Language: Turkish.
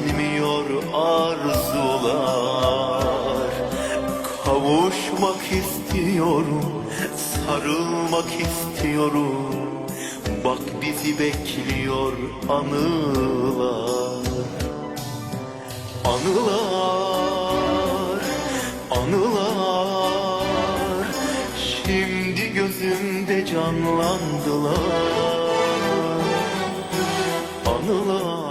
bilmiyor arzular. Kavuşmak istiyorum, sarılmak istiyorum. Bak bizi bekliyor anılar. Anılar, anılar. Şimdi gözümde canlandılar. Anılar.